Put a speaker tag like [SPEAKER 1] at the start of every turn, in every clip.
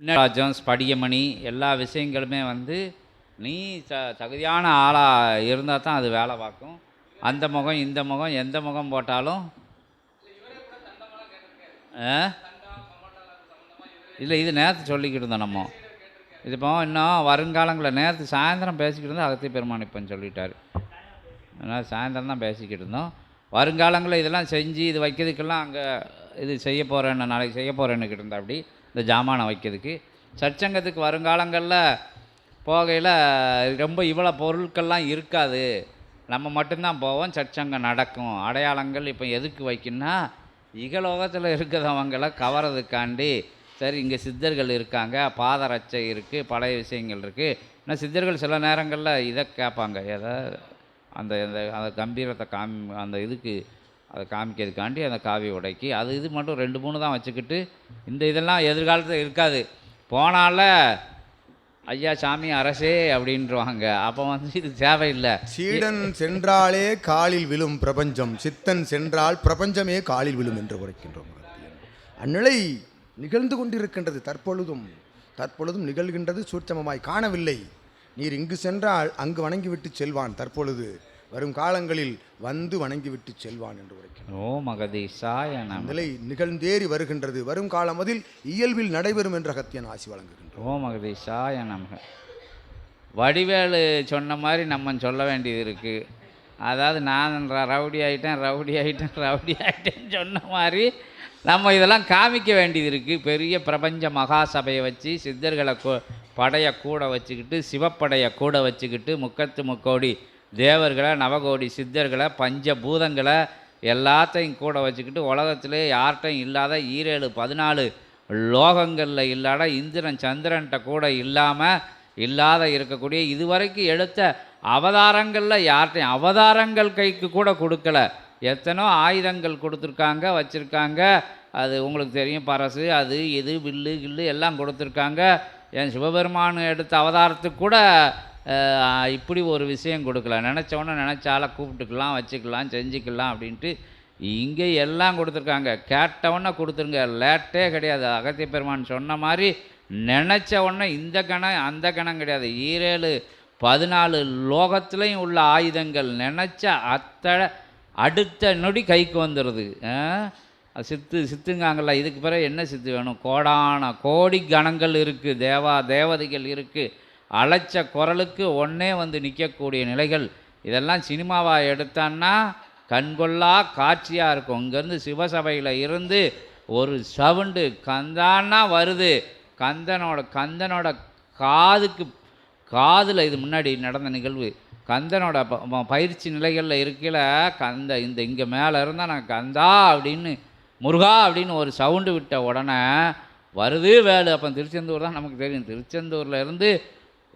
[SPEAKER 1] ராஜம் ஸ்படியமணி எல்லா விஷயங்களுமே வந்து நீ ச தகுதியான ஆளாக இருந்தால் தான் அது வேலை பார்க்கும். அந்த முகம் இந்த முகம் எந்த முகம் போட்டாலும் இல்லை இது நேற்று சொல்லிக்கிட்டு இருந்தோம் நம்ம. இது இப்போ இன்னும் வருங்காலங்களில் நேற்று சாயந்தரம் பேசிக்கிட்டு இருந்தோம் அகத்திய பெருமான் இப்போன்னு சொல்லிட்டார். அதனால் சாயந்தரம் தான் பேசிக்கிட்டு இருந்தோம். வருங்காலங்களில் இதெல்லாம் செஞ்சு இது வைக்கிறதுக்கெல்லாம் அங்கே இது செய்ய போகிறேன்னு நாளைக்கு செய்ய போகிறேன்னுக்கிட்டு இருந்தா அப்படி. இந்த ஜாமானை வைக்கிறதுக்கு. சற்சங்கத்துக்கு வருங்காலங்களில் போகையில் ரொம்ப இவ்வளோ பொருட்கள்லாம் இருக்காது. நம்ம மட்டும்தான் போவோம் சற்சங்கம் நடக்கும். அடையாளங்கள் இப்போ எதுக்கு வைக்கணும்னா இகலோகத்தில் இருக்கிறவங்களை கவரதுக்காண்டி சரி இங்கே சித்தர்கள் இருக்காங்க பாதரட்சை இருக்குது பழைய விஷயங்கள் இருக்குது ஆனால் சித்தர்கள் சில நேரங்களில் இதை கேட்பாங்க. எதை? அந்த அந்த அந்த கம்பீரத்தை காமி அந்த இதுக்கு அதை காமிக்கிறதுக்காண்டி அந்த காவி உடைக்கி அது இது மட்டும் ரெண்டு மூணு தான் வச்சுக்கிட்டு இந்த இதெல்லாம் எதிர்காலத்தில் இருக்காது. போனால ஐயா சாமி அரசே அப்படின்றவாங்க. அப்போ வந்து இது தேவையில்லை.
[SPEAKER 2] சீடன் சென்றாலே காலில் விழும் பிரபஞ்சம் சித்தன் சென்றால் பிரபஞ்சமே காலில் விழும் என்று உரைக்கின்றோம். அந்நிலை நிகழ்ந்து கொண்டிருக்கின்றது தற்பொழுதும். தற்பொழுதும் நிகழ்கின்றது சூட்சமமாய் காணவில்லை. நீர் இங்கு சென்றால் அங்கு வணங்கிவிட்டு செல்வான் தற்பொழுது. வரும் காலங்களில் வந்து வணங்கிவிட்டு செல்வான் என்று உரைக்கின்றோம்
[SPEAKER 1] ஓ மகதீஷாய நம.
[SPEAKER 2] நிலை நிகழ்ந்தேறி வருகின்றது. வரும் காலமதில் இயல்பில் நடைபெறும் என்ற அகத்தியன் ஆசி வழங்குகின்றோம்
[SPEAKER 1] ஓ மகதீஷாய நமக வடிவேலு சொன்ன மாதிரி நம்ம சொல்ல வேண்டியது இருக்குது அதாவது நான் ரவுடி ஆகிட்டேன் ரவுடி ஆகிட்டேன் ரவுடி ஆகிட்டேன்னு சொன்ன மாதிரி நம்ம இதெல்லாம் காமிக்க வேண்டியது இருக்குது பெரிய பிரபஞ்ச மகாசபையை வச்சு சித்தர்களை கூ படையை கூட வச்சுக்கிட்டு சிவப்படையை கூட வச்சுக்கிட்டு முக்கத்து முக்கோடி தேவர்களை நவகோடி சித்தர்களை பஞ்ச பூதங்களை எல்லாத்தையும் கூட வச்சுக்கிட்டு உலகத்திலே யார்கிட்டையும் இல்லாத ஈரேழு பதினாலு லோகங்களில் இல்லாத இந்திரன் சந்திரன்கிட்ட கூட இல்லாமல் இல்லாத இருக்கக்கூடிய இதுவரைக்கும் எடுத்த அவதாரங்களில் யார்கிட்டையும் அவதாரங்கள் கைக்கு கூட கொடுக்கல. எத்தனோ ஆயுதங்கள் கொடுத்துருக்காங்க வச்சுருக்காங்க. அது உங்களுக்கு தெரியும் பரசு அது இது வில்லு கில்லு எல்லாம் கொடுத்துருக்காங்க. என் சிவபெருமான் எடுத்த அவதாரத்துக்கு கூட இப்படி ஒரு விஷயம் கொடுக்கல நினச்சவொன்னே நினச்சால கூப்பிட்டுக்கலாம் வச்சுக்கலாம் செஞ்சுக்கலாம் அப்படின்ட்டு இங்கே எல்லாம் கொடுத்துருக்காங்க. கேட்டவொன்னே கொடுத்துருங்க. லேட்டே கிடையாது. அகத்திய பெருமான் சொன்ன மாதிரி நினச்ச உடனே இந்த கணம் அந்த கணம் கிடையாது. ஈரேழு பதினாலு லோகத்துலேயும் உள்ள ஆயுதங்கள் நினச்ச அத்தனை அடுத்த நொடி கைக்கு வந்துடுது சித்து சித்துங்காங்கள இதுக்கு பிறகு என்ன சித்து வேணும்? கோடான கோடி கணங்கள் இருக்குது தேவா தேவதைகள் இருக்குது அழைச்ச குரலுக்கு ஒன்றே வந்து நிற்கக்கூடிய நிலைகள். இதெல்லாம் சினிமாவாக எடுத்தான்னா கண்கொள்ளா காட்சியாக இருக்கும். இங்கேருந்து சிவசபையில் இருந்து ஒரு சவுண்டு கந்தான்னா வருது. கந்தனோட கந்தனோட காதுக்கு காதில் இது முன்னாடி நடந்த நிகழ்வு. கந்தனோட ப- பயிற்சி நிலைகளில் இருக்கையில் கந்த இந்த இங்கே மேலே இருந்தால் நான் கந்தா அப்படின்னு முருகா அப்படின்னு ஒரு சவுண்டு விட்ட உடனே வருது வேலு. அப்போ திருச்செந்தூர் தான் நமக்கு தெரியும். திருச்செந்தூரில் இருந்து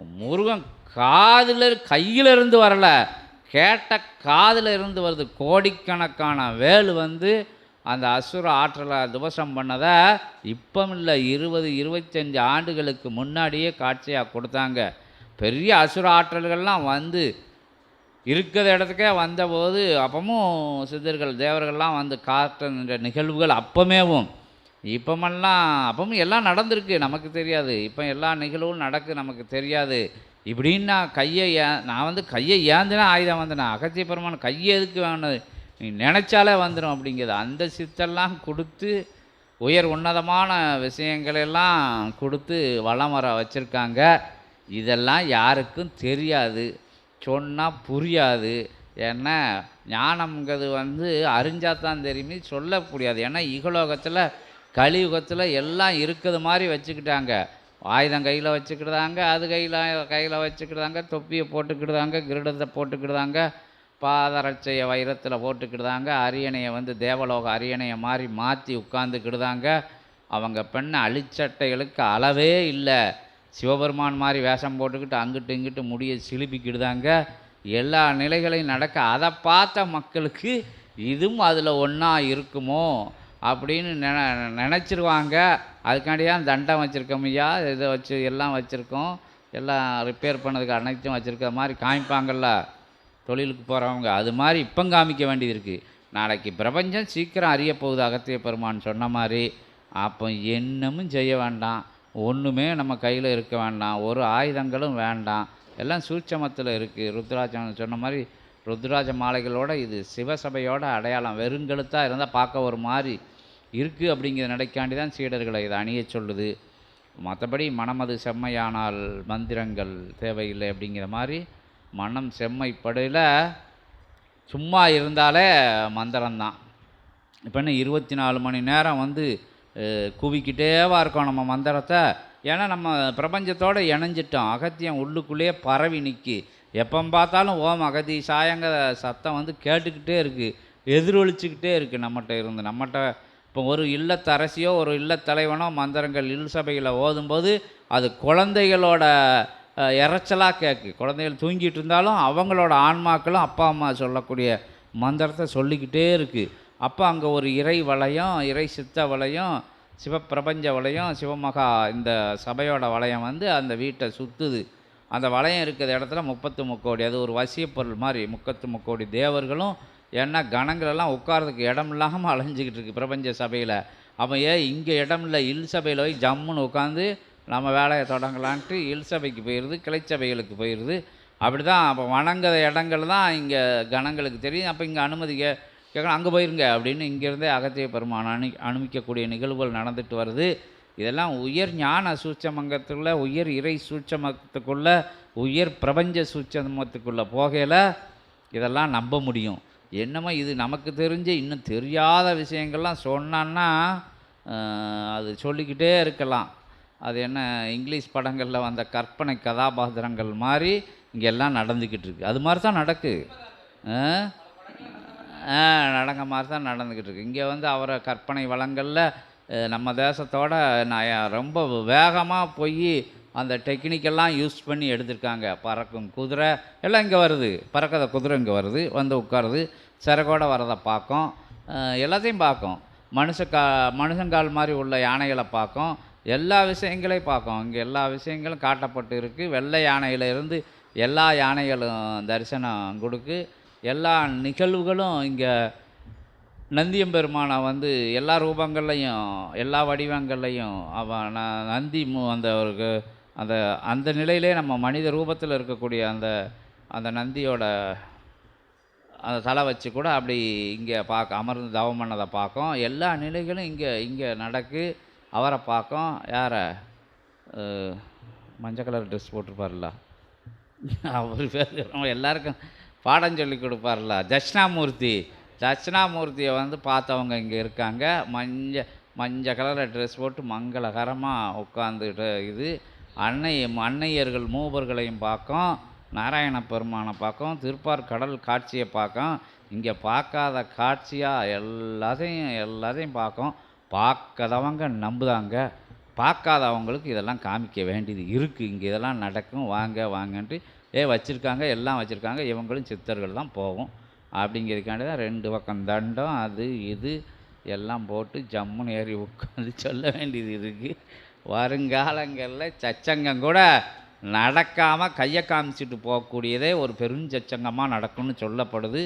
[SPEAKER 1] முருகன் காதில் கையில் இருந்து வரலை. கேட்ட காதில் இருந்து வருது. கோடிக்கணக்கான வேல் வந்து அந்த அசுர ஆற்றலை துவசம் பண்ணதை இப்பம் இல்லை இருபது இருபத்தஞ்சு ஆண்டுகளுக்கு முன்னாடியே காட்சியாக கொடுத்தாங்க. பெரிய அசுர ஆற்றல்கள்லாம் வந்து இருக்கிற இடத்துக்கே வந்தபோது அப்பமும் சித்தர்கள் தேவர்கள்லாம் வந்து காட்டுற நிகழ்வுகள் அப்பமேவும். இப்பமெல்லாம் அப்பவும் எல்லாம் நடந்திருக்கு நமக்கு தெரியாது. இப்போ எல்லா நிகழ்வும் நடக்கு நமக்கு தெரியாது. இப்படின்னு நான் கையை ஏ நான் வந்து கையை ஏந்தினா ஆயுதம் வந்தேன் அகத்திய பெருமான் கையை எதுக்கு வேணும் நீ நினச்சாலே வந்துடும் அப்படிங்கிறது. அந்த சித்தெல்லாம் கொடுத்து உயர் உன்னதமான விஷயங்களெல்லாம் கொடுத்து வளம் வர வச்சுருக்காங்க. இதெல்லாம் யாருக்கும் தெரியாது. சொன்னால் புரியாது. ஏன்னா ஞானம்ங்கிறது வந்து அறிஞ்சாதான் தெரியுமே சொல்லக்கூடியாது. ஏன்னா இகலோகத்தில் கலியுகத்தில் எல்லாம் இருக்கிறது மாதிரி வச்சுக்கிட்டாங்க. ஆயுதம் கையில் வச்சுக்கிடுதாங்க அது கையில் கையில் வச்சுக்கிடுதாங்க தொப்பியை போட்டுக்கிடுதாங்க கிரீடத்தை போட்டுக்கிடுதாங்க பாதரட்சையை வைரத்தில் போட்டுக்கிடுதாங்க அரியணையை வந்து தேவலோக அரியணையை மாதிரி மாற்றி உட்காந்துக்கிடுதாங்க அவங்க பெண்ணை அழிச்சட்டைகளுக்கு அளவே இல்லை. சிவபெருமான் மாதிரி வேஷம் போட்டுக்கிட்டு அங்கிட்டு இங்கிட்டு முடியை சிலுப்பிக்கிடுதாங்க. எல்லா நிலைகளையும் நடக்க அதை பார்த்த மக்களுக்கு இதுவும் அதில் ஒன்றா இருக்குமோ? அப்படின்னு நின நினச்சிருவாங்க. அதுக்காண்டியா தண்டம் வச்சுருக்கோம் ஐயா. இதை வச்சு எல்லாம் வச்சுருக்கோம். எல்லாம் ரிப்பேர் பண்ணதுக்கு அனைத்தும் வச்சுருக்க மாதிரி காமிப்பாங்கள்ல தொழிலுக்கு போகிறவங்க அது மாதிரி இப்போ காமிக்க வேண்டியது இருக்குது நாளைக்கு பிரபஞ்சம் சீக்கிரம் அறிய போகுது அகத்திய பெருமான் சொன்ன மாதிரி. அப்போ என்னமும் செய்ய வேண்டாம். ஒன்றுமே நம்ம கையில் இருக்க வேண்டாம். ஒரு ஆயுதங்களும் வேண்டாம். எல்லாம் சூட்சமத்தில் இருக்குது ருத்ராஜன் சொன்ன மாதிரி ருத்ராஜ மாலைகளோட இது சிவசபையோட அடையாளம். வெறுங்கழுத்தாக இருந்தால் பார்க்க ஒரு மாதிரி இருக்குது அப்படிங்கிறத நினைக்காண்டி தான் சீடர்களை இதை அணியச் சொல்லுது. மற்றபடி மனமது செம்மையானால் மந்திரங்கள் தேவையில்லை அப்படிங்கிற மாதிரி மனம் செம்மைப்படையில் சும்மா இருந்தாலே மந்திரம்தான். இப்போ என்ன இருபத்தி நாலு மணி நேரம் வந்து குவிக்கிட்டேவா இருக்கோம் நம்ம மந்திரத்தை. ஏன்னா நம்ம பிரபஞ்சத்தோடு இணைஞ்சிட்டோம். அகத்தியம் உள்ளுக்குள்ளேயே பரவி நிற்கி எப்போ பார்த்தாலும் ஓம் அகதி சாயங்க சத்தம் வந்து கேட்டுக்கிட்டே இருக்குது எதிரொலிச்சுக்கிட்டே இருக்குது நம்மகிட்ட இருந்து. நம்மகிட்ட இப்போ ஒரு இல்லத்தரசியோ ஒரு இல்லத்தலைவனோ மந்திரங்கள் இல் சபையில் ஓதும்போது அது குழந்தைகளோட இறைச்சலாக கேட்கு குழந்தைகள் தூங்கிட்டு இருந்தாலும் அவங்களோட ஆன்மாக்களும் அப்பா அம்மா சொல்லக்கூடிய மந்திரத்தை சொல்லிக்கிட்டே இருக்குது அப்போ அங்கே ஒரு இறை வளையம் இறை சித்த வளையம் சிவப்பிரபஞ்ச வளையம் சிவமகா இந்த சபையோட வளையம் வந்து அந்த வீட்டை சுற்றுது அந்த வளையம் இருக்கிற இடத்துல முப்பத்து முக்கோடி அது ஒரு வசியப் பொருள் மாதிரி முக்கத்து முக்கோடி தேவர்களும் ஏன்னா கணங்களெல்லாம் உட்காரதுக்கு இடம் இல்லாமல் அலைஞ்சிக்கிட்டு இருக்கு பிரபஞ்ச சபையில். அவன் ஏன் இங்கே இடம் இல்லை இல் சபையில் போய் ஜம்முன்னு உட்காந்து நம்ம வேலையை தொடங்கலான்ட்டு இல் சபைக்கு போயிடுது கிளைச்சபைகளுக்கு போயிடுது அப்படி தான் அப்போ வணங்குற இடங்கள் தான் இங்கே கணங்களுக்கு தெரியும். அப்போ இங்கே அனுமதி கே கேட்கணும் அங்கே போயிருங்க அப்படின்னு இங்கேருந்தே அகத்திய பெருமான் அனு அனுமிக்கக்கூடிய நிகழ்வுகள் நடந்துட்டு வருது. இதெல்லாம் உயர் ஞான சூட்சமங்கத்துக்குள்ள உயர் இறை சூட்சமத்துக்குள்ள உயர் பிரபஞ்ச சூட்சமத்துக்குள்ளே போகையில் இதெல்லாம் நம்ப முடியும். என்னமோ இது நமக்கு தெரிஞ்ச இன்னும் தெரியாத விஷயங்கள்லாம் சொன்னான்னா அது சொல்லிக்கிட்டே இருக்கலாம். அது என்ன இங்கிலீஷ் படங்களில் வந்த கற்பனை கதாபாத்திரங்கள் மாதிரி இங்கே எல்லாம் நடந்துக்கிட்டு இருக்குது அது மாதிரி தான் நடக்கு. ஆ? நடங்க மாதிரி தான் நடந்துக்கிட்டு இருக்கு. இங்கே வந்து அவரை கற்பனை வளங்களில் நம்ம தேசத்தோட நான் ரொம்ப வேகமாக போய் அந்த டெக்னிக்கெல்லாம் யூஸ் பண்ணி எடுத்திருக்காங்க. பறக்கும் குதிரை எல்லாம் இங்கே வருது. பறக்கிற குதிரை இங்கே வருது. வந்து உட்காருது. சிறகோட வரதை பார்க்கும். எல்லாத்தையும் பார்க்கும். மனுஷ கா மனுஷங்கால் மாதிரி உள்ள யானைகளை பார்க்கும். எல்லா விஷயங்களையும் பார்க்கும். இங்கே எல்லா விஷயங்களும் காட்டப்பட்டு இருக்குது வெள்ளை யானையில இருந்து எல்லா யானைகளும் தரிசனம் கொடுக்கு. எல்லா நிகழ்வுகளும் இங்கே நந்தியம்பெருமானை வந்து எல்லா ரூபங்கள்லையும் எல்லா வடிவங்கள்லையும் அவன் நந்தி அந்த ஒரு அந்த அந்த நிலையிலே நம்ம மனித ரூபத்தில் இருக்கக்கூடிய அந்த அந்த நந்தியோட அந்த தலை வச்சு கூட அப்படி இங்கே பார்க்க அமர்ந்து தவம் பண்ணதை பார்க்கும் எல்லா நிலைகளும் இங்கே இங்கே நடக்கு. அவரை பார்க்கும் யாரை? மஞ்சள் கலர் ட்ரெஸ் போட்டிருப்பார்ல அவர் பேர் எல்லாருக்கும் பாடம் சொல்லி கொடுப்பார்ல தட்சிணாமூர்த்தி தட்சிணாமூர்த்தியை வந்து பார்த்தவங்க இங்கே இருக்காங்க. மஞ்ச மஞ்சள் கலரில் ட்ரெஸ் போட்டு மங்களகரமாக உட்காந்துட்டு இது. அன்னை அன்னையர்கள் மூவர்களையும் பார்க்கும். நாராயண பெருமானை பார்க்கும். திருப்பார் கடல் காட்சியை பார்க்கும். இங்கே பார்க்காத காட்சியாக எல்லாத்தையும் எல்லாத்தையும் பார்க்கும். பார்க்காதவங்க நம்புதாங்க. பார்க்காதவங்களுக்கு இதெல்லாம் காமிக்க வேண்டியது இருக்குது இங்கே இதெல்லாம் நடக்கும். வாங்க வாங்கன்ட்டு ஏ வச்சுருக்காங்க எல்லாம் வச்சுருக்காங்க. இவங்களும் சித்தர்கள் தான் போகும். அப்படிங்கிறதுக்காண்டி தான் ரெண்டு பக்கம் தண்டம் அது இது எல்லாம் போட்டு ஜம்முன்னு ஏறி உட்காந்து சொல்ல வேண்டியது இருக்குது வருங்காலங்களில் சச்சங்கம் கூட நடக்காமல் கையை காமிச்சிட்டு போகக்கூடியதே ஒரு பெருஞ்சச்சங்கமாக நடக்கும்னு சொல்லப்படுது.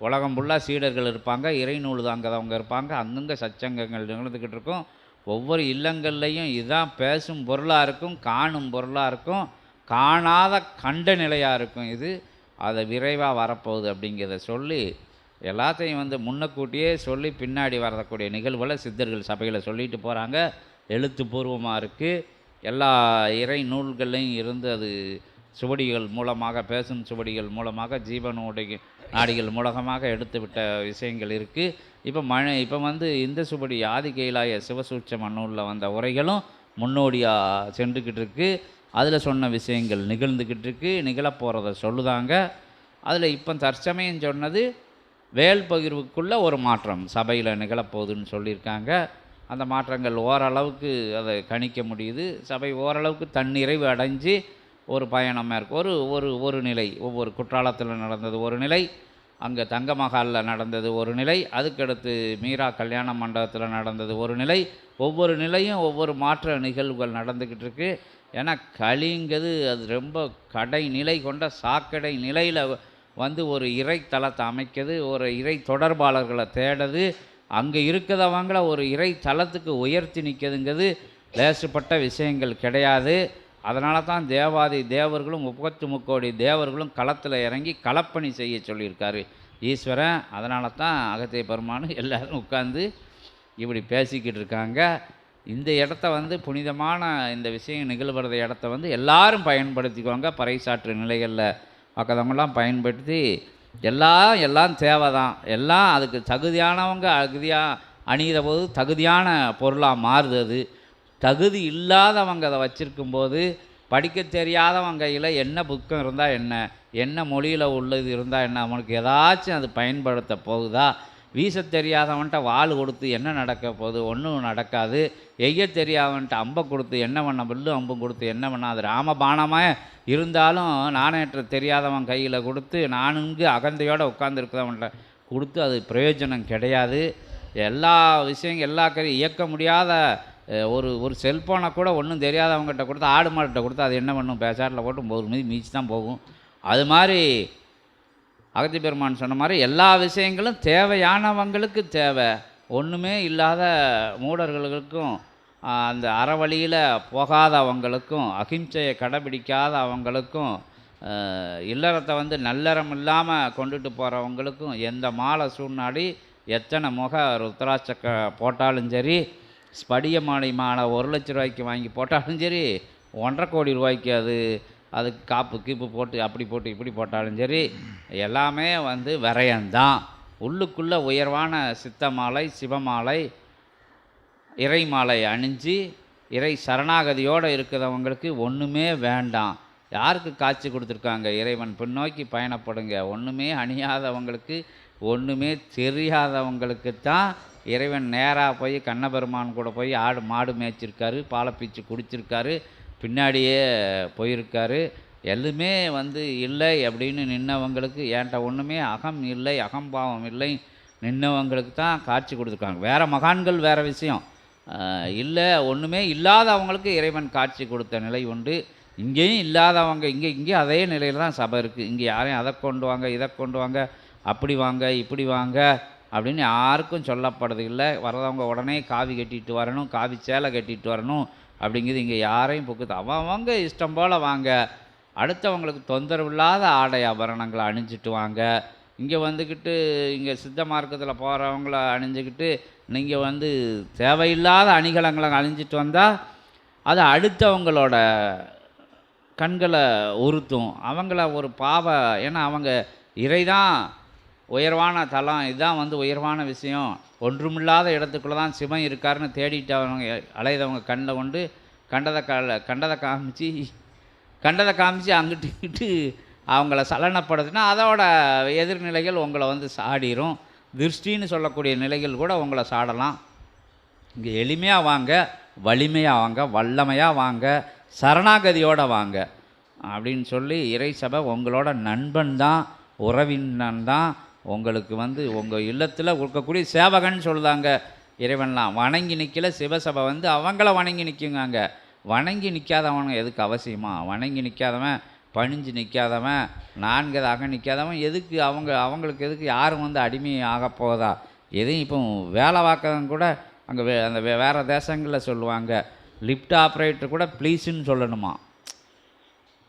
[SPEAKER 1] உலகம் ஃபுல்லாக சீடர்கள் இருப்பாங்க இறைநூல் தாங்கிறவங்க இருப்பாங்க அந்தங்க சச்சங்கங்கள் நிகழ்ந்துக்கிட்டு இருக்கும். ஒவ்வொரு இல்லங்கள்லேயும் இதுதான் பேசும் பொருளாக இருக்கும் காணும் பொருளாக இருக்கும் காணாத கண்ட நிலையாக இருக்கும் இது. அதை விரைவாக வரப்போகுது அப்படிங்கிறத சொல்லி எல்லாத்தையும் வந்து முன்னக்கூட்டியே சொல்லி பின்னாடி வரக்கூடிய நிகழ்வுகளை சித்தர்கள் சபையில் சொல்லிட்டு போகிறாங்க எழுத்துப்பூர்வமாக இருக்குது எல்லா இறை நூல்கள்லையும் இருந்து அது சுவடிகள் மூலமாக பேசும் சுவடிகள் மூலமாக ஜீவனுடைய நாடிகள் மூலகமாக எடுத்துவிட்ட விஷயங்கள் இருக்குது இப்போ மழை இப்போ வந்து இந்த சுவடி ஆதி கைலாய சிவசூட்சம நூலில் வந்த உரைகளும் முன்னோடியாக சென்றுக்கிட்டு இருக்குது அதில் சொன்ன விஷயங்கள் நிகழ்ந்துக்கிட்டு இருக்கு நிகழப்போகிறத சொல்லுதாங்க. அதில் இப்போ தற்சமயம் சொன்னது வேல் பகிர்வுக்குள்ளே ஒரு மாற்றம் சபையில் நிகழப்போகுதுன்னு சொல்லியிருக்காங்க. அந்த மாற்றங்கள் ஓரளவுக்கு அதை கணிக்க முடியுது. சபை ஓரளவுக்கு தன்னிறைவு அடைஞ்சு ஒரு பயணமாக இருக்கும் ஒரு ஒரு ஒரு நிலை ஒவ்வொரு குற்றாலத்தில் நடந்தது ஒரு நிலை அங்கே தங்க மகாலில் நடந்தது ஒரு நிலை அதுக்கடுத்து மீரா கல்யாண மண்டபத்தில் நடந்தது ஒரு நிலை. ஒவ்வொரு நிலையும் ஒவ்வொரு மாற்ற நிகழ்வுகள் நடந்துக்கிட்டு இருக்குது ஏன்னா களிங்கிறது அது ரொம்ப கடை நிலை கொண்ட சாக்கடை நிலையில் வந்து ஒரு இறைத்தலத்தை அமைக்கிறது ஒரு இறை தொடர்பாளர்களை தேடுது அங்கே இருக்கிறவங்கள ஒரு இறை தளத்துக்கு உயர்த்தி நிற்கிறதுங்கிறது லேசுப்பட்ட விஷயங்கள் கிடையாது. அதனால தான் தேவாதி தேவர்களும் முப்பத்து முக்கோடி தேவர்களும் களத்தில் இறங்கி களப்பணி செய்ய சொல்லியிருக்காரு ஈஸ்வரன். அதனால தான் அகத்திய பெருமானும் எல்லோரும் உட்காந்து இப்படி பேசிக்கிட்டு இருக்காங்க. இந்த இடத்த வந்து புனிதமான இந்த விஷயம் நிகழ்வுறத இடத்த வந்து எல்லாரும் பயன்படுத்திக்குவாங்க பறைசாற்று நிலைகளில் பக்கத்தவங்களாம் பயன்படுத்தி எல்லாம் எல்லாம் தேவை தான் எல்லாம் அதுக்கு தகுதியானவங்க அகுதியாக அணிகிற போது தகுதியான பொருளாக மாறுது அது தகுதி இல்லாதவங்க அதை வச்சுருக்கும்போது படிக்க தெரியாதவங்க கையில் என்ன புக்கம் இருந்தால் என்ன? என்ன மொழியில் உள்ளது இருந்தால் என்ன? அவனுக்கு ஏதாச்சும் அது பயன்படுத்த போகுதா? வீச தெரியாதவன்ட்ட வாள் கொடுத்து என்ன நடக்க போகுது? ஒன்றும் நடக்காது. எய்ய தெரியாதவன்ட்ட அம்பை கொடுத்து என்ன பண்ண புல்லு அம்பும் கொடுத்து என்ன பண்ண? அது ராமபானமாக இருந்தாலும் நாணயற்ற தெரியாதவன் கையில் கொடுத்து நானுங்கு அகந்தையோடு உட்காந்துருக்குதவன்ட்ட கொடுத்து அது பிரயோஜனம் கிடையாது. எல்லா விஷயம் எல்லா கறி இயக்க முடியாத ஒரு ஒரு செல்ஃபோனை கூட ஒன்றும் தெரியாதவங்ககிட்ட கொடுத்து ஆடு மாடுகிட்ட கொடுத்து அது என்ன பண்ணும்? பேசாட்டில் போட்டு ஒரு மீதி மீச்சு தான் போகும். அது மாதிரி அகத்தி பெருமான் சொன்ன மாதிரி எல்லா விஷயங்களும் தேவையானவங்களுக்கு தேவை. ஒன்றுமே இல்லாத மூடர்களுக்கும் அந்த அறவழியில் போகாதவங்களுக்கும் அகிம்சையை கடைபிடிக்காத அவங்களுக்கும் இல்லறத்தை வந்து நல்லறம் இல்லாமல் கொண்டுட்டு போகிறவங்களுக்கும் எந்த மாலை சூழ்நாடி எத்தனை முக ருத்ராட்சக்க போட்டாலும் சரி ஸ்படிய மாலை மாலை ஒரு லட்ச ரூபாய்க்கு வாங்கி போட்டாலும் சரி ஒன்றரை கோடி ரூபாய்க்கு அது அதுக்கு காப்பு கீப்பு போட்டு அப்படி போட்டு இப்படி போட்டாலும் சரி எல்லாமே வந்து விரயம்தான். உள்ளுக்குள்ளே உயர்வான சித்த மாலை சிவமாலை இறை மாலை அணிஞ்சு இறை சரணாகதியோடு இருக்கிறவங்களுக்கு ஒன்றுமே வேண்டாம். யாருக்கு காட்சி கொடுத்துருக்காங்க? இறைவன் பின்னோக்கி பயணப்படுங்க. ஒன்றுமே அணியாதவங்களுக்கு ஒன்றுமே தெரியாதவங்களுக்கு தான் இறைவன் நேராக போய் கண்ணபெருமான் கூட போய் ஆடு மாடு மேய்ச்சிருக்காரு பாலை பீச்சு குடிச்சிருக்காரு. பின்னாடியே போயிருக்காரு. எதுவுமே வந்து இல்லை அப்படின்னு நின்னவங்களுக்கு ஏன்ட்ட ஒன்றுமே அகம் இல்லை அகம்பாவம் இல்லை நின்னவங்களுக்கு தான் காட்சி கொடுத்துருக்காங்க. வேறு மகான்கள் வேறு விஷயம். இல்லை ஒன்றுமே இல்லாதவங்களுக்கு இறைவன் காட்சி கொடுத்த நிலை உண்டு. இங்கேயும் இல்லாதவங்க இங்கே இங்கே அதே நிலையில் தான் சபை இருக்குது இங்கே யாரையும் அதை கொண்டு வாங்க இதை கொண்டு வாங்க அப்படி வாங்க இப்படி வாங்க அப்படின்னு யாருக்கும் சொல்லப்படுது இல்லை. வரதவங்க உடனே காவி கட்டிட்டு வரணும் காவி சேலை கட்டிட்டு வரணும். அப்படிங்கிறது இங்கே யாரையும் பொக்குது அவங்க இஷ்டம் போல் வாங்க. அடுத்தவங்களுக்கு தொந்தரவு இல்லாத ஆடை ஆபரணங்களை அணிஞ்சிட்டு வாங்க. இங்கே வந்துக்கிட்டு இங்கே சித்த மார்க்கத்தில் போகிறவங்கள அணிஞ்சிக்கிட்டு நீங்கள் வந்து தேவையில்லாத அணிகலங்களை அணிஞ்சிட்டு வந்தால் அது அடுத்தவங்களோட கண்களை உறுத்தும். அவங்கள ஒரு பாவ ஏன்னா அவங்க இறைதான் உயர்வான தளம். இதுதான் வந்து உயர்வான விஷயம். ஒன்றுமில்லாத இடத்துக்குள்ளே தான் சிவன் இருக்காருன்னு தேடிட்டு அவங்க அலையதவங்க கண்ணில் கொண்டு கண்டதை கால கண்டதை காமிச்சு கண்டதை காமிச்சு அங்கிட்டு இங்கிட்டு அவங்கள சலனப்படுத்தினா அதோட எதிர்நிலைகள் உங்களை வந்து சாடிரும். திருஷ்டின்னு சொல்லக்கூடிய நிலைகள் கூட உங்களை சாடலாம். இங்கே எளிமையாக வாங்க வலிமையாக வாங்க வல்லமையாக வாங்க சரணாகதியோடு வாங்க அப்படின்னு சொல்லி இறை சபை உங்களோட நண்பன் தான் உறவினன் தான் உங்களுக்கு வந்து உங்கள் இல்லத்தில் இருக்கக்கூடிய சேவகன் சொல்லுதாங்க இறைவன்லாம். வணங்கி நிற்கல சிவசபை வந்து அவங்கள வணங்கி நிற்குங்காங்க வணங்கி நிற்காதவன் எதுக்கு அவசியமா? வணங்கி நிற்காதவன் பணிஞ்சு நிற்காதவன் நான்கதாக நிற்காதவன் எதுக்கு அவங்க அவங்களுக்கு எதுக்கு யாரும் வந்து அடிமை ஆக போதா? எதையும் இப்போ வேலை பார்க்கறவங்க கூட அங்கே வே அந்த வே வேறு தேசங்களில் சொல்லுவாங்க. லிஃப்ட் ஆப்ரேட்டர் கூட ப்ளீஸுன்னு சொல்லணுமா?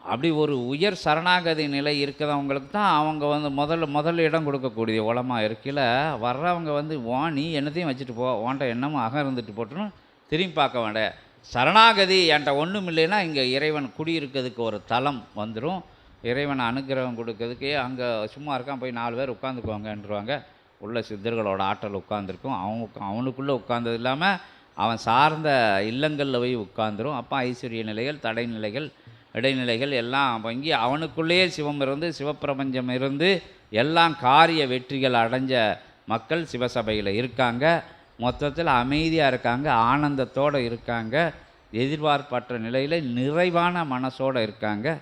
[SPEAKER 1] அப்படி ஒரு உயர் சரணாகதி நிலை இருக்கிறவங்களுக்கு தான் அவங்க வந்து முதல்ல முதல்ல இடம் கொடுக்கக்கூடிய உலமாக இருக்கையில் வர்றவங்க வந்து வா நீ என்னத்தையும் வச்சுட்டு போ. உன்ட்ட என்னமோ அகம் இருந்துட்டு போட்டுன்னு திரும்பி பார்க்க வேண்டாம். சரணாகதி என்கிட்ட ஒன்றும் இல்லைன்னா இங்கே இறைவன் குடியிருக்கிறதுக்கு ஒரு தலம் வந்துடும் இறைவன் அனுக்கிரகம் கொடுக்கறதுக்கு அங்கே சும்மா இருக்கான் போய் நாலு பேர் உட்காந்துக்குவாங்கன்றவாங்க உள்ள சித்தர்களோட ஆற்றல் உட்காந்துருக்கும் அவனுக்கு அவனுக்குள்ளே உட்கார்ந்தது இல்லாமல் அவன் சார்ந்த இல்லங்களில் போய் உட்காந்துரும் அப்போ ஐஸ்வர்ய நிலைகள் தடை நிலைகள் இடைநிலைகள் எல்லாம் வங்கி அவனுக்குள்ளேயே சிவம் இருந்து சிவப்பிரபஞ்சம் இருந்து எல்லாம் காரிய வெற்றிகள் அடைஞ்ச மக்கள் சிவசபையில் இருக்காங்க. மொத்தத்தில் அமைதியாக இருக்காங்க ஆனந்தத்தோடு இருக்காங்க. எதிர்பார்ப்பற்ற நிலையில் நிறைவான மனசோடு இருக்காங்க.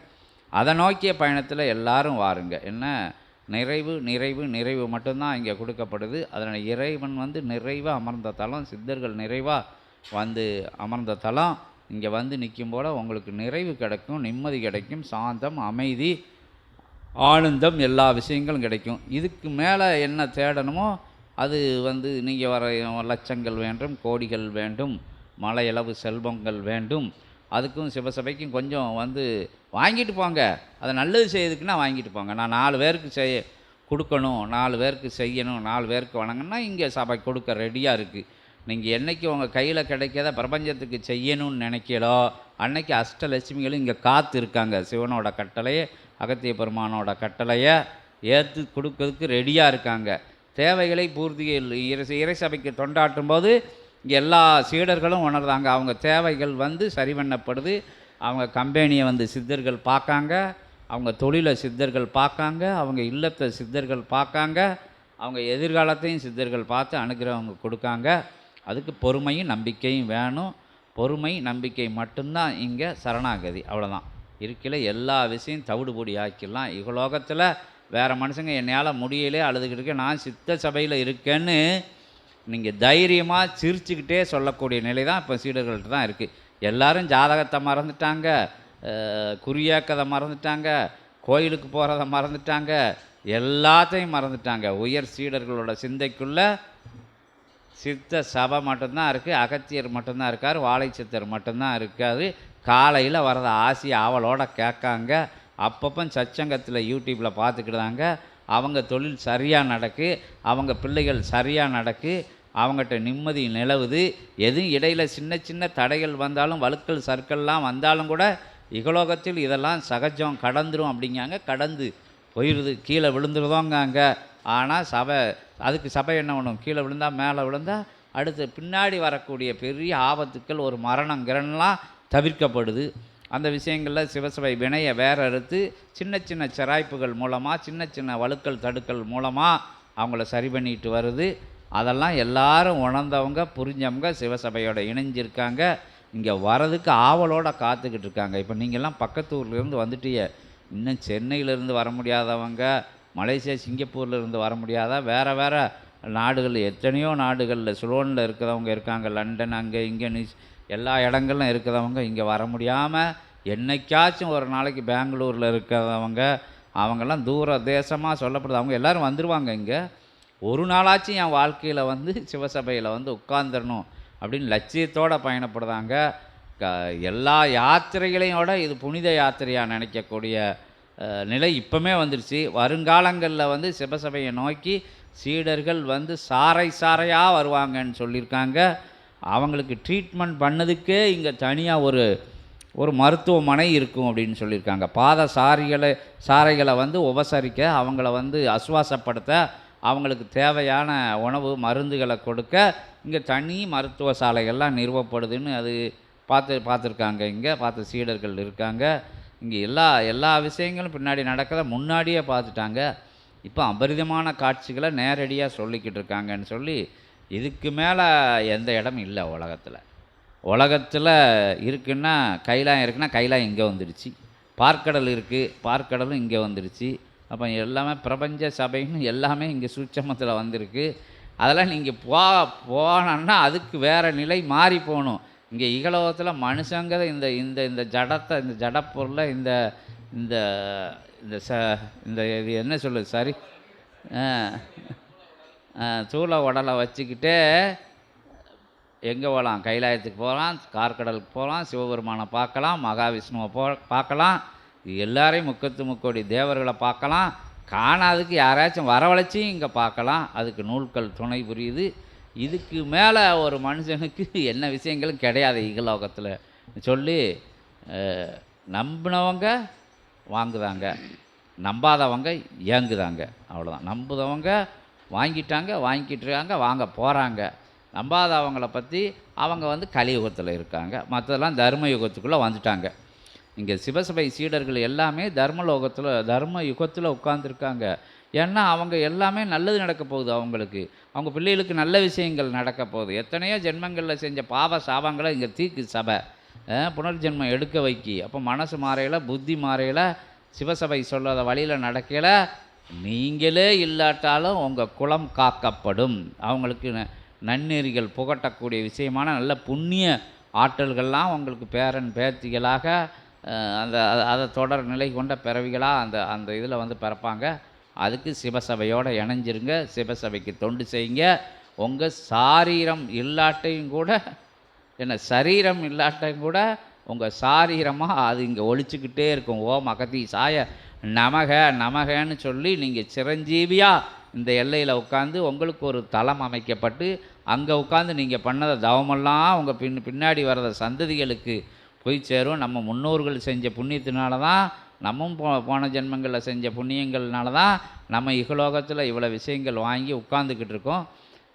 [SPEAKER 1] அதை நோக்கிய பயணத்தில் எல்லாரும் வாருங்க. என்ன? நிறைவு நிறைவு நிறைவு மட்டும்தான் இங்கே கொடுக்கப்படுது. அதனால் இறைவன் வந்து நிறைவாக அமர்ந்த தலம் சித்தர்கள் நிறைவாக வந்து அமர்ந்த தலம். இங்கே வந்து நிற்கும் போல் உங்களுக்கு நிறைவு கிடைக்கும் நிம்மதி கிடைக்கும் சாந்தம் அமைதி ஆனந்தம் எல்லா விஷயங்களும் கிடைக்கும். இதுக்கு மேலே என்ன தேடணுமோ அது வந்து நீங்கள் வர லட்சங்கள் வேண்டும் கோடிகள் வேண்டும் மலையளவு செல்வங்கள் வேண்டும். அதுக்கும் சிவசபைக்கும் கொஞ்சம் வந்து வாங்கிட்டு போங்க. அதை நல்லது செய்யறதுக்குன்னா வாங்கிட்டு போங்க. நான் நாலு பேருக்கு செய்ய கொடுக்கணும் நாலு பேருக்கு செய்யணும் நாலு பேருக்கு வணங்கன்னா இங்கே சபை கொடுக்க ரெடியாக இருக்குது நீங்கள் என்றைக்கு உங்கள் கையில் கிடைக்காத பிரபஞ்சத்துக்கு செய்யணும்னு நினைக்கிறோ அன்னைக்கு அஷ்டலட்சுமிகளும் இங்கே காத்து இருக்காங்க. சிவனோட கட்டளையை அகத்திய பெருமானோட கட்டளையை ஏற்று கொடுக்கறதுக்கு ரெடியாக இருக்காங்க. தேவைகளை பூர்த்தி இறை இறை சபைக்கு தொண்டாட்டும் போது இங்கே எல்லா சீடர்களும் உணர்றாங்க. அவங்க தேவைகள் வந்து சரி பண்ணப்படுது. அவங்க கம்பெனியை வந்து சித்தர்கள் பார்க்காங்க. அவங்க தொழிலை சித்தர்கள் பார்க்காங்க. அவங்க இல்லத்தை சித்தர்கள் பார்க்காங்க. அவங்க எதிர்காலத்தையும் சித்தர்கள் பார்த்து அனுகிரகம் கொடுக்காங்க. அதுக்கு பொறுமையும் நம்பிக்கையும் வேணும். பொறுமை நம்பிக்கை மட்டும்தான் இங்கே சரணாகதி. அவ்வளோதான் இருக்கையில் எல்லா விஷயம் தவிடுபொடி ஆக்கிடலாம். இகலோகத்தில் வேறு மனுஷங்க என்னால் முடியலே அழுதுகிட்டு நான் சித்த சபையில் இருக்கேன்னு நீங்கள் தைரியமாக சிரிச்சுக்கிட்டே சொல்லக்கூடிய நிலை தான் இப்போ சீடர்கள்ட்ட தான் இருக்குது எல்லோரும் ஜாதகத்தை மறந்துட்டாங்க. குறியாக்கதை மறந்துட்டாங்க. கோயிலுக்கு போகிறத மறந்துட்டாங்க. எல்லாத்தையும் மறந்துட்டாங்க. உயர் சீடர்களோட சிந்தைக்குள்ளே சித்த சபை மட்டும்தான் இருக்குது அகத்தியர் மட்டும்தான் இருக்கார் வாழை சித்தர் மட்டும்தான் இருக்கார். காலையில் வரத ஆசி அவளோட கேட்காங்க. அப்பப்போ சச்சங்கத்தில் யூடியூப்பில் பார்த்துக்கிட்டாங்க அவங்க தொழில் சரியாக நடக்கு அவங்க பிள்ளைகள் சரியாக நடக்கு அவங்ககிட்ட நிம்மதி நிலவுது. எதுவும் இடையில சின்ன சின்ன தடைகள் வந்தாலும் வழுக்கல் சர்க்கல்லாம் வந்தாலும் கூட இகலோகத்தில் இதெல்லாம் சகஜம் கடந்துரும் அப்படிங்காங்க. கடந்து போயிடுது கீழே விழுந்துருதோங்காங்க. ஆனால் சபை அதுக்கு சபை என்ன பண்ணும்? கீழே விழுந்தால் மேலே விழுந்தால் அடுத்து பின்னாடி வரக்கூடிய பெரிய ஆபத்துக்கள் ஒரு மரணம் கிரணம்லாம் தவிர்க்கப்படுது. அந்த விஷயங்களில் சிவசபை வினையை வேற அறுத்து சின்ன சின்ன சிராய்ப்புகள் மூலமாக சின்ன சின்ன வழுக்கல் தடுக்கல் மூலமாக அவங்கள சரி பண்ணிட்டு வருது. அதெல்லாம் எல்லாரும் உணர்ந்தவங்க புரிஞ்சவங்க சிவசபையோட இணைஞ்சிருக்காங்க. இங்கே வரதுக்கு ஆவலோடு காத்துக்கிட்டு இருக்காங்க. இப்போ நீங்கள்லாம் பக்கத்து ஊர்லேருந்து வந்துட்டீங்க. இன்னும் சென்னையிலேருந்து வர முடியாதவங்க மலேசியா சிங்கப்பூரில் இருந்து வர முடியாத? வேறு வேறு நாடுகள் எத்தனையோ நாடுகளில் சுலோனில் இருக்கிறவங்க இருக்காங்க. லண்டன் அங்கே இங்கே நியூஸ் எல்லா இடங்களும் இருக்கிறவங்க இங்கே வர முடியாமல் என்னைக்காச்சும் ஒரு நாளைக்கு பெங்களூரில் இருக்கிறவங்க அவங்கெல்லாம் தூர தேசமாக சொல்லப்படுது. அவங்க எல்லாரும் வந்துடுவாங்க இங்கே. ஒரு நாளாச்சும் என் வாழ்க்கையில் வந்து சிவசபையில் வந்து உட்காந்துடணும் அப்படின்னு லட்சியத்தோடு பயணப்படுறாங்க க எல்லா யாத்திரைகளையும் விட இது புனித யாத்திரையாக நினைக்கக்கூடிய நிலை இப்போமே வந்துருச்சு. வருங்காலங்களில் வந்து சிவசபையை நோக்கி சீடர்கள் வந்து சாறை சாறையாக வருவாங்கன்னு சொல்லியிருக்காங்க. அவங்களுக்கு ட்ரீட்மெண்ட் பண்ணதுக்கே இங்கே தனியாக ஒரு ஒரு மருத்துவமனை இருக்கும் அப்படின்னு சொல்லியிருக்காங்க. பாத சாரிகளை சாரைகளை வந்து உபசரிக்க அவங்கள வந்து அசுவாசப்படுத்த அவங்களுக்கு தேவையான உணவு மருந்துகளை கொடுக்க இங்கே தனி மருத்துவ சாலைகள்லாம் நிறுவப்படுதுன்னு அது பார்த்து பார்த்துருக்காங்க இங்கே பார்த்த சீடர்கள் இருக்காங்க. இங்கே எல்லா எல்லா விஷயங்களும் பின்னாடி நடக்கிறத முன்னாடியே பார்த்துட்டாங்க. இப்போ அபரிதமான காட்சிகளை நேரடியாக சொல்லிக்கிட்டு இருக்காங்கன்னு சொல்லி இதுக்கு மேலே எந்த இடம் இல்லை உலகத்தில். உலகத்தில் இருக்குன்னா கைலாம் இருக்குன்னா கைலாம் இங்கே வந்துடுச்சு பார்க்கடல் இருக்குது பார்க்கடலும் இங்கே வந்துடுச்சு அப்போ எல்லாமே பிரபஞ்ச சபைன்னு எல்லாமே இங்கே சூட்சமத்தில் வந்திருக்கு. அதெல்லாம் நீங்கள் போ போனோன்னா அதுக்கு வேறு நிலை மாறி போகணும். இங்கே இகலோகத்தில் மனுஷங்க இந்த இந்த இந்த ஜடத்தை இந்த ஜடப்பொருளை இந்த இந்த இந்த ச இந்த இது என்ன சொல்லுது சரி? ஆ, உடலை வச்சுக்கிட்டே எங்கே போகலாம் கைலாயத்துக்கு போகலாம் கார்கடலுக்கு போகலாம் சிவபெருமானை பார்க்கலாம் மகாவிஷ்ணுவை போ பார்க்கலாம். எல்லாரையும் முக்கத்து முக்கோடி தேவர்களை பார்க்கலாம். காணாதுக்கு யாராச்சும் வரவழைச்சியும் இங்கே பார்க்கலாம். அதுக்கு நூல்கள் துணை புரியுது. இதுக்கு மேலே ஒரு மனுஷனுக்கு என்ன விஷயங்களும் கிடையாது இகலோகத்தில். சொல்லி நம்பினவங்க வாங்குதாங்க. நம்பாதவங்க ஏங்குதாங்க அவ்வளோதான் நம்புதவங்க வாங்கிட்டாங்க வாங்கிட்டு இருக்காங்க வாங்க போகிறாங்க நம்பாதவங்கள பற்றி அவங்க வந்து கலியுகத்தில் இருக்காங்க. மற்றதெல்லாம் தர்ம யுகத்துக்குள்ளே வந்துட்டாங்க. இங்கே சிவசபை சீடர்கள் எல்லாமே தர்மலோகத்தில் தர்ம யுகத்தில் உட்காந்துருக்காங்க ஏன்னா அவங்க எல்லாமே நல்லது நடக்க போகுது அவங்களுக்கு. அவங்க பிள்ளைகளுக்கு நல்ல விஷயங்கள் நடக்க போகுது. எத்தனையோ ஜென்மங்களில் செஞ்ச பாவ சாபங்களை இங்கே தீக்கு சபை. புனர்ஜென்மம் எடுக்க வைக்கி. அப்போ மனசு மாறையில் புத்தி மாறையில் சிவசபை சொல்லாத வழியில் நடக்கல. நீங்களே இல்லாட்டாலும் உங்கள் குலம் காக்கப்படும். அவங்களுக்கு ந- நன்னெறிகள் புகட்டக்கூடிய விஷயமான நல்ல புண்ணிய ஆற்றல்கள்லாம் உங்களுக்கு பேரன் பேத்திகளாக அந்த அதை தொடர் நிலை கொண்ட பிறவிகளாக அந்த அந்த இதில் வந்து பிறப்பாங்க. அதுக்கு சிவசபையோடு இணைஞ்சிருங்க சிவசபைக்கு தொண்டு செய்யுங்க. உங்கள் சாரீரம் இல்லாட்டையும் கூட என்ன சரீரம் இல்லாட்டையும் கூட உங்கள் சாரீரமாக அது இங்கே ஒழிச்சுக்கிட்டே இருக்கும். ஓ மகதி சாய நமக நமகன்னு சொல்லி நீங்கள் சிரஞ்சீவியாக இந்த எல்லையில் உட்காந்து உங்களுக்கு ஒரு தளம் அமைக்கப்பட்டு அங்கே உட்காந்து நீங்கள் பண்ணதை தவமெல்லாம் உங்கள் பின் பின்னாடி வர்ற சந்ததிகளுக்கு போய் சேரும். நம்ம முன்னோர்கள் செஞ்ச புண்ணியத்தினால தான் நம்மும் போ போன ஜென்மங்களில் செஞ்ச புண்ணியங்கள்னால தான் நம்ம இகலோகத்தில் இவ்வளோ விஷயங்கள் வாங்கி உட்காந்துக்கிட்டு இருக்கோம்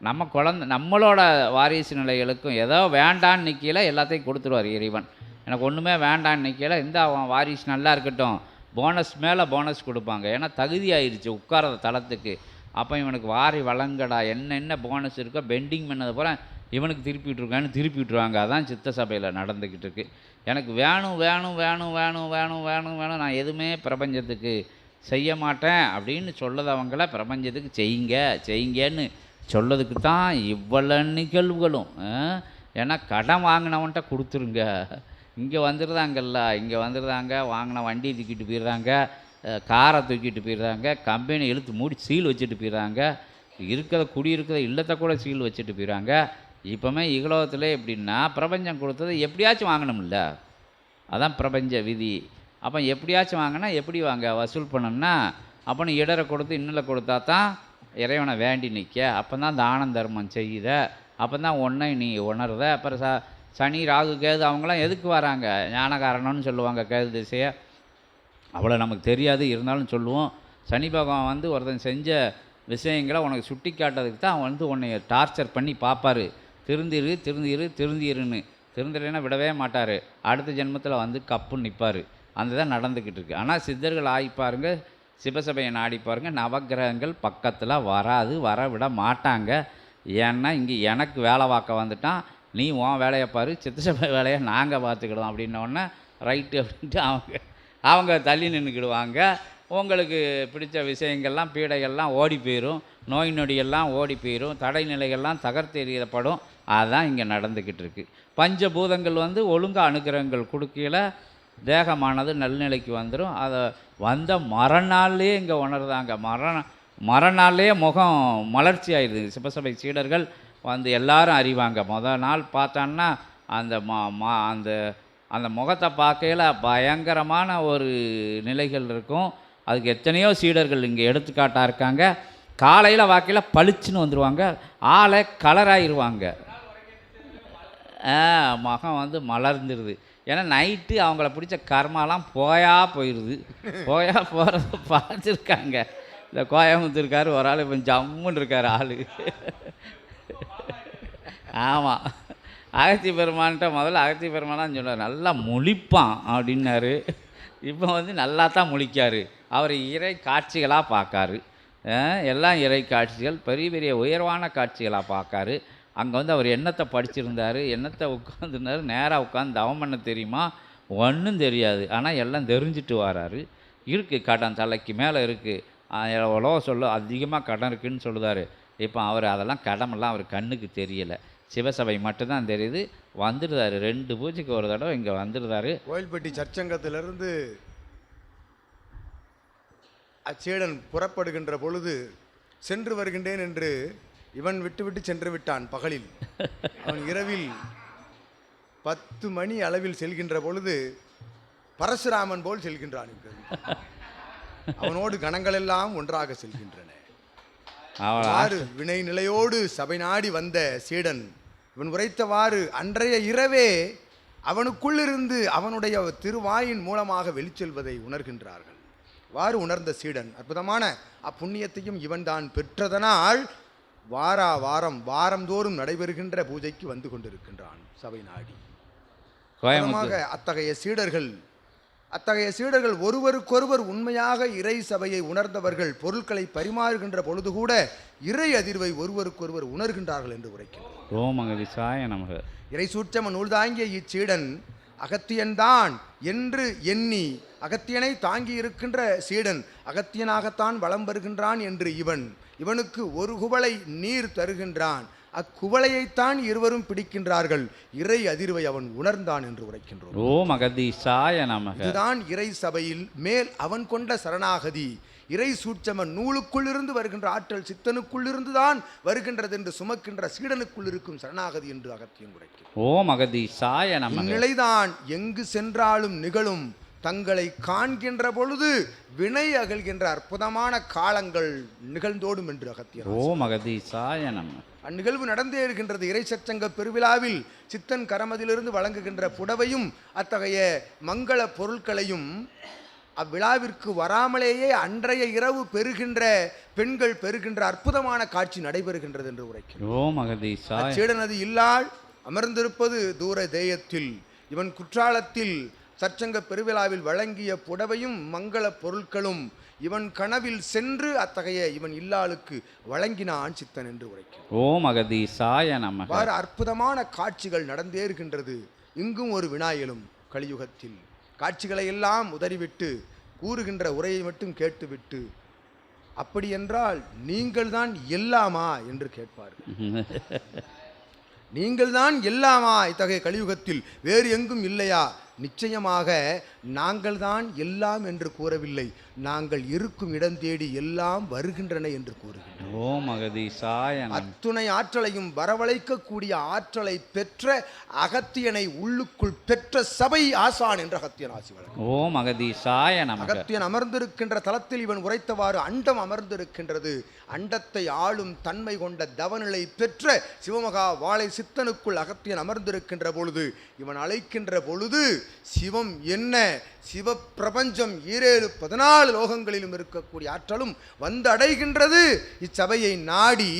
[SPEAKER 1] நம்ம குழந்த நம்மளோட வாரிசு நிலைகளுக்கும் ஏதோ வேண்டான்னு நிற்கல எல்லாத்தையும் கொடுத்துருவார் இறைவன். எனக்கு ஒன்றுமே வேண்டான்னு நிற்கல இந்த அவன் வாரிசு நல்லா இருக்கட்டும். போனஸ் மேலே போனஸ் கொடுப்பாங்க. ஏன்னா தகுதி ஆயிடுச்சு உட்கார தளத்துக்கு. அப்போ இவனுக்கு வாரி வழங்கடா என்னென்ன போனஸ் இருக்கோ பெண்டிங் பண்ணது போகிறேன் இவனுக்கு திருப்பி விட்ருக்கான்னு திருப்பி விட்ருவாங்க அதான் சித்த சபையில் நடந்துக்கிட்டு இருக்குது எனக்கு வேணும் வேணும் வேணும் வேணும் வேணும் வேணும் வேணும் நான் எதுவுமே பிரபஞ்சத்துக்கு செய்ய மாட்டேன் அப்படின்னு சொல்லதவங்கள பிரபஞ்சத்துக்கு செய்யுங்க செய்யுங்கன்னு சொல்லதுக்கு தான் இவ்வளோ நிகழ்வுகளும் ஏன்னா கடன் வாங்கினவன்ட்ட கொடுத்துருங்க. இங்கே வந்துடுறாங்கல்ல இங்கே வந்துடுறாங்க வாங்கின வண்டி தூக்கிட்டு போயிடுறாங்க காரை தூக்கிட்டு போயிடுறாங்க கம்பெனி இழுத்து மூடி சீல் வச்சுட்டு போயிடுறாங்க இருக்கிற குடியிருக்கிற இல்லத்தை கூட சீல் வச்சுட்டு போயிடுறாங்க இப்போமே இகலோகத்தில் எப்படின்னா பிரபஞ்சம் கொடுத்தது எப்படியாச்சும் வாங்கணும்ல. அதான் பிரபஞ்ச விதி. அப்போ எப்படியாச்சும் வாங்கினா எப்படி வாங்க? வசூல் பண்ணணும்னா அப்போ நீ இடரை கொடுத்து இன்னில் கொடுத்தா தான் இறைவனை வேண்டி நிற்க அப்போ தான் தானம் தர்மம் செய்யுத. அப்போ தான் ஒன்றை நீ உணர்த. அப்புறம் ச சனி ராகு கேது அவங்களாம் எதுக்கு வராங்க? ஞானகாரணம்னு சொல்லுவாங்க கேது திசையை. அவ்வளோ நமக்கு தெரியாது. இருந்தாலும் சொல்லுவோம். சனி பகவான் வந்து ஒருத்தன் செஞ்ச விஷயங்களை உனக்கு சுட்டி காட்டுறதுக்கு தான் அவன் வந்து உன்னை டார்ச்சர் பண்ணி பார்ப்பாரு. திருந்திரு திருந்திரு திருந்திருன்னு. திருந்திரனா விடவே மாட்டார். அடுத்த ஜென்மத்தில் வந்து கப்புன்னு நிற்பார் அந்த தான் நடந்துக்கிட்டு இருக்கு. ஆனால் சித்தர்கள் ஆகி பாருங்கள் சிவசபையை நாடி பாருங்கள் நவக்கிரகங்கள் பக்கத்தில் வராது வர விட மாட்டாங்க. ஏன்னா இங்கே எனக்கு வேலை பார்க்க வந்துட்டான். நீ உன் வேலையை பாரு சித்தசபை வேலையை நாங்கள் பார்த்துக்கிடுவோம் அப்படின்னோடனே ரைட்டு அப்படின்ட்டு அவங்க அவங்க தள்ளி நின்றுக்கிடுவாங்க உங்களுக்கு பிடித்த விஷயங்கள்லாம் பீடைகள்லாம் ஓடி போயிடும் நோய் நொடியெல்லாம் ஓடி போயிடும் தடை நிலைகள்லாம் தகர்த்தெறியப்படும் அதுதான் இங்கே நடந்துக்கிட்டு இருக்குது பஞ்சபூதங்கள் வந்து ஒழுங்காக அனுகிரகங்கள் கொடுக்கையில் தேகமானது நல்நிலைக்கு வந்துடும் அதை வந்த மறுநாள்லேயே இங்கே உணர்தாங்க மரண மறுநாள்லேயே முகம் மலர்ச்சி ஆயிடுது சிவசபை சீடர்கள் வந்து எல்லாரும் அறிவாங்க. மொதல் நாள் பார்த்தான்னா அந்த மா மா அந்த அந்த முகத்தை பார்க்கையில் பயங்கரமான ஒரு நிலைகள் இருக்கும். அதுக்கு எத்தனையோ சீடர்கள் இங்கே எடுத்துக்காட்டாக இருக்காங்க. காலையில் வாக்கையில் பளிச்சுன்னு வந்துடுவாங்க ஆளை கலராயிருவாங்க. ஆ வந்து மலர்ந்துடுது ஏன்னா நைட்டு அவங்கள பிடிச்ச கர்மாலாம் போயா போயிடுது போயா போகிறத பார்த்துருக்காங்க. இந்த கோயம்புத்தூர்கார் ஒரு ஆள் இப்போ ஜம்முன்னு இருக்கார் ஆள். ஆமாம் அகத்தி பெருமான்ட்ட முதல்ல அகத்தி பெருமானான்னு சொன்னார் நல்லா முழிப்பான் அப்படின்னாரு. இப்போ வந்து நல்லா தான் முழிக்கார். அவர் இறை காட்சிகளாக பார்க்காரு. எல்லாம் இறை காட்சிகள் பெரிய பெரிய உயர்வான காட்சிகளாக பார்க்காரு. அங்கே வந்து அவர் என்னத்தை படிச்சிருந்தாரு என்னத்தை உட்காந்துருந்தார் நேராக உட்காந்து தவம் பண்ண தெரியுமா? ஒன்றும் தெரியாது. ஆனால் எல்லாம் தெரிஞ்சுட்டு வராரு. இருக்குது கடன் தலைக்கு மேலே இருக்குது எவ்வளோ சொல்ல அதிகமாக கடன் இருக்குதுன்னு சொல்லுதார். இப்போ அவர் அதெல்லாம் கடமெல்லாம் அவர் கண்ணுக்கு தெரியலை. சிவசபை மட்டும்தான் தெரியுது. வந்துடுதாரு ரெண்டு பூஜைக்கு ஒரு தடவை இங்கே வந்துடுதாரு
[SPEAKER 2] கோயில்பட்டி சர்ச்சங்கத்திலிருந்து அச்சேடன் புறப்படுகின்ற பொழுது சென்று வருகின்றேன் என்று இவன் விட்டுவிட்டு சென்று விட்டான் பகலில். அவன் இரவில் பத்து மணி அளவில் செல்கின்ற பொழுது பரசுராமன் போல் செல்கின்றான் அவனோடு கணங்கள் எல்லாம் ஒன்றாக செல்கின்றன. ஆறு வினை நிலையோடு சபை நாடி வந்த சீடன் இவன் உரைத்தவாறு அன்றைய இரவே அவனுக்குள்ளிருந்து அவனுடைய திருவாயின் மூலமாக வெளிச்செல்வதை உணர்கின்றார்கள். வாறு உணர்ந்த சீடன் அற்புதமான அப்புண்ணியத்தையும் இவன்தான் பெற்றதனால் வாரா வாரம் வாரந்தோறும் நடைபெறுகின்ற பூஜைக்கு வந்து கொண்டிருக்கின்றான் சபை நாடி. அத்தகைய சீடர்கள் அத்தகைய சீடர்கள் ஒருவருக்கொருவர் உண்மையாக இறை சபையை உணர்ந்தவர்கள் பொருட்களை பரிமாறுகின்ற பொழுது கூட இறை அதிர்வை ஒருவருக்கொருவர் உணர்கின்றார்கள் என்று உரைக்கின்றனர்.
[SPEAKER 1] ரோமகதிசாய நமக.
[SPEAKER 2] இறை சூட்சம நூல்தாங்கிய இச்சீடன் அகத்தியன்தான் என்று எண்ணி அகத்தியனை தாங்கி இருக்கின்ற சீடன் அகத்தியனாகத்தான் வலம் வருகின்றான் என்று இவன் இவனுக்கு ஒரு குவளை நீர் தருகின்றான். அக்குவளையைத்தான் இருவரும் பிடிக்கின்றார்கள். இறை அதிர்வை அவன் உணர்ந்தான் என்று உரைக்கின்றோம்.
[SPEAKER 1] ரோமகதிசாய நமக.
[SPEAKER 2] இதுதான் இறை சபையில் மேல் அவன் கொண்ட சரணாகதி. இறை சூட்சம நூலுக்குள் இருந்து வருகின்ற ஆற்றல் சித்தனுக்குள் இருந்துதான் வருகின்றது என்று சுமக்கின்ற சீடனுக்குள் இருக்கும் சரணாகதி என்று அகத்தியன் உரைக்கிறார்
[SPEAKER 1] ஓம் அகதீசாய நமக.
[SPEAKER 2] இந்நிலைதான் எங்கு சென்றாலும் நிகழும் தங்களை காண்கின்ற பொழுது வினை அகல்கின்ற அற்புதமான காலங்கள் நிகழ்ந்தோடும் என்று அகத்தியர்
[SPEAKER 1] ஓம் அகதீசாய நமக.
[SPEAKER 2] அந்நிகழ்வு நடந்தே இருக்கின்றது. இறை சச்சங்க பெருவிழாவில் சித்தன் கரமதிலிருந்து வழங்குகின்ற புடவையும் அத்தகைய மங்கள பொருட்களையும் அவ்விழாவிற்கு வராமலேயே அன்றைய இரவு பெறுகின்ற பெண்கள் பெறுகின்ற அற்புதமான காட்சி நடைபெறுகின்றது என்று
[SPEAKER 1] அகதீசாய
[SPEAKER 2] அச்சீடனது இல்லாள் அமர்ந்திருப்பது தூர தேயத்தில் இவன் குற்றாலத்தில் சற்சங்க பெருவிழாவில் வழங்கிய புடவையும் மங்கள பொருட்களும் இவன் கனவில் சென்று அத்தகைய இவன் இல்லாளுக்கு வழங்கினான் சித்தன் என்று உரைக்கிறார்.
[SPEAKER 1] ஓம் அகதீசாய நமக.
[SPEAKER 2] இவ்வாறு அற்புதமான காட்சிகள் நடந்தே இருக்கின்றது இங்கும் ஒரு வினாயலும் கலியுகத்தில். காட்சிகளை எல்லாம் உதறிவிட்டு கூறுகின்ற உரையை மட்டும் கேட்டுவிட்டு அப்படி என்றால் நீங்கள்தான் எல்லாமா? என்று கேட்பார்கள். நீங்கள்தான் எல்லாமா? இத்தகைய கலியுகத்தில் வேறு எங்கும் இல்லையா? நிச்சயமாக நாங்கள்தான் எல்லாம் என்று கூறவில்லை. நாங்கள் இருக்கும் இடம் தேடி எல்லாம் வருகின்றன என்று
[SPEAKER 1] நமக
[SPEAKER 2] அத்துணை ஆற்றலையும் வரவழைக்கக்கூடிய ஆற்றலை பெற்ற அகத்தியனை உள்ளுக்குள் பெற்ற சபை ஆசான் என்ற அகத்தியன் ஆசி
[SPEAKER 1] ஓம் அகதீசாய
[SPEAKER 2] அகத்தியன் அமர்ந்திருக்கின்ற தலத்தில் இவன் உரைத்தவாறு அண்டம் அமர்ந்திருக்கின்றது. அண்டத்தை ஆளும் தன்மை கொண்ட தவநிலை பெற்ற சிவமகா வாழை சித்தனுக்குள் அகத்தியன் அமர்ந்திருக்கின்ற பொழுது இவன் அழைக்கின்ற பொழுது சிவம் என்ன? சிவ பிரபஞ்சம் ஈரேழு பதினாலு லோகங்களிலும் இருக்கக்கூடிய ஆற்றலும் வந்து அடைகின்றது. இச்சபையை நாடி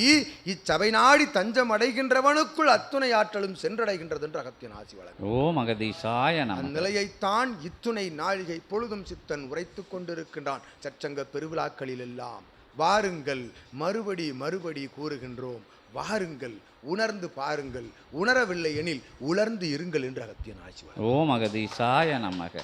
[SPEAKER 2] இச்சபை நாடி தஞ்சம் அடைகின்றவனுக்குள் அத்துணை ஆற்றலும் சென்றடைகின்றது என்று அகத்தியன் ஆசி வழங்கும்.
[SPEAKER 1] ஓம் அகதீசாய நமக
[SPEAKER 2] அந்நிலையைத்தான் இத்துணை நாழிகை பொழுதும் சித்தன் உரைத்துக் கொண்டிருக்கின்றான். சற்சங்க பெருவிழாக்களில் எல்லாம் வாருங்கள் மறுபடி மறுபடி கூறுகின்றோம். வாருங்கள் உணர்ந்து பாருங்கள் உணரவில்லை எனில் உலர்ந்து இருங்கள் என்று அகத்தியன் ஆசி வழங்கும்.
[SPEAKER 1] ஓம் நமக